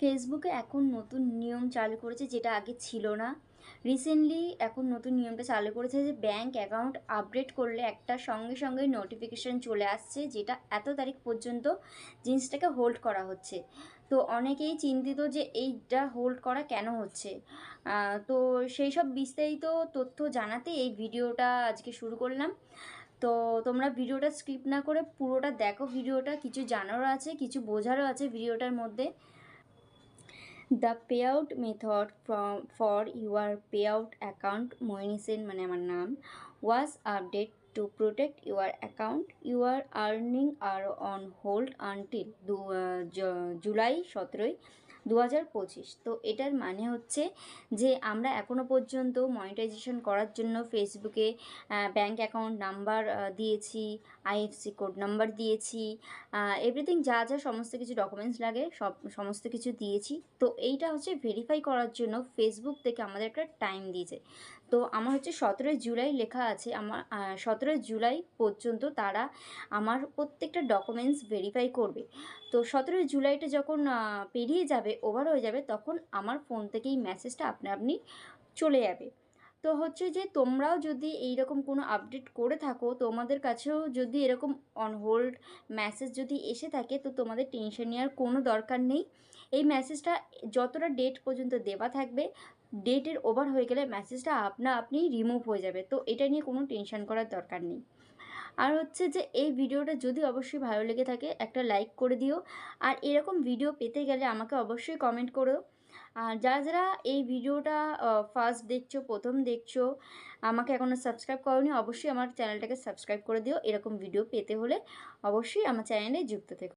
ফেসবুকে এখন নতুন নিয়ম চালু করেছে যেটা আগে ছিল না। রিসেন্টলি এখন নতুন নিয়মটা চালু করেছে যে ব্যাঙ্ক অ্যাকাউন্ট আপডেট করলে একটা সঙ্গে সঙ্গে নোটিফিকেশান চলে আসছে যেটা এত তারিখ পর্যন্ত জিনিসটাকে হোল্ড করা হচ্ছে। তো অনেকেই চিন্তিত যে এইটা হোল্ড করা কেন হচ্ছে? তো সেই সব বিস্তারিত তথ্য জানাতে এই ভিডিওটা আজকে শুরু করলাম। তো তোমরা ভিডিওটা স্কিপ না করে পুরোটা দেখো, ভিডিওটা কিছু জানারও আছে, কিছু বোঝারও আছে ভিডিওটার মধ্যে। The payout method for your payout account Sen মানে আমার নাম was update to protect your account you are earning are on hold until July সতেরোই দু হাজার পঁচিশ। তো এটার মানে হচ্ছে যে আমরা এখনও পর্যন্ত মনিটাইজেশন করার জন্য ফেসবুকে ব্যাঙ্ক অ্যাকাউন্ট নাম্বার দিয়েছি আইএফসি কোড নাম্বার দিয়েছি এভরিথিং যা যা সমস্ত কিছু ডকুমেন্টস লাগে সব, সমস্ত কিছু দিয়েছি। তো এইটা হচ্ছে ভেরিফাই করার জন্য ফেসবুক থেকে আমাদের একটা টাইম দিয়েছে। তো আমার হচ্ছে সতেরোই জুলাই লেখা আছে আমার সতেরোই জুলাই পর্যন্ত তারা আমার প্রত্যেকটা ডকুমেন্টস ভেরিফাই করবে। তো সতেরোই জুলাইটা যখন পেরিয়ে যাবে ওভার হয়ে যাবে, তখন আমার ফোন থেকেই মেসেজটা আপনি আপনি চলে যাবে। তো হচ্ছে যে তোমরাও যদি এই রকম কোনো আপডেট করে থাকো, তোমাদের কাছেও যদি এরকম অন হোল্ড মেসেজ যদি এসে থাকে, তো তোমাদের টেনশন নেওয়ার কোনো দরকার নেই। এই মেসেজটা যতটা ডেট পর্যন্ত দেওয়া থাকবে ডেটের ওভার হয়ে গেলে মেসেজটা আপনা আপনি রিমুভ হয়ে যাবে। তো এটা নিয়ে কোনো টেনশন করার দরকার নেই। আর হচ্ছে যে এই ভিডিওটা যদি অবশ্যই ভালো লেগে থাকে, একটা লাইক করে দিও। আর এরকম ভিডিও পেতে গেলে আমাকে অবশ্যই কমেন্ট করো। আর যারা যারা এই ভিডিওটা ফার্স্ট দেখছ, প্রথম দেখছ, আমাকে এখনও সাবস্ক্রাইব করনি, অবশ্যই আমার চ্যানেলটাকে সাবস্ক্রাইব করে দিও। এরকম ভিডিও পেতে হলে অবশ্যই আমার চ্যানেলে যুক্ত থেকো।